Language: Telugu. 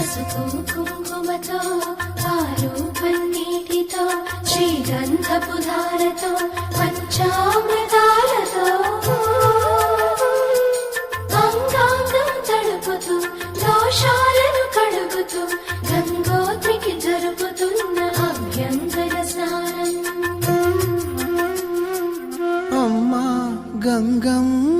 పసుపు కుంకుమతో పాలు పన్నీటితో శ్రీగంధపు ధారతో పంచామృతాలతో. అంగాంగం తడుపుతూ దోషాలను కడుగుతూ గంగోత్రికి జరుపుతున్న అభ్యంతర స్నానం. అమ్మా గంగమ్మ.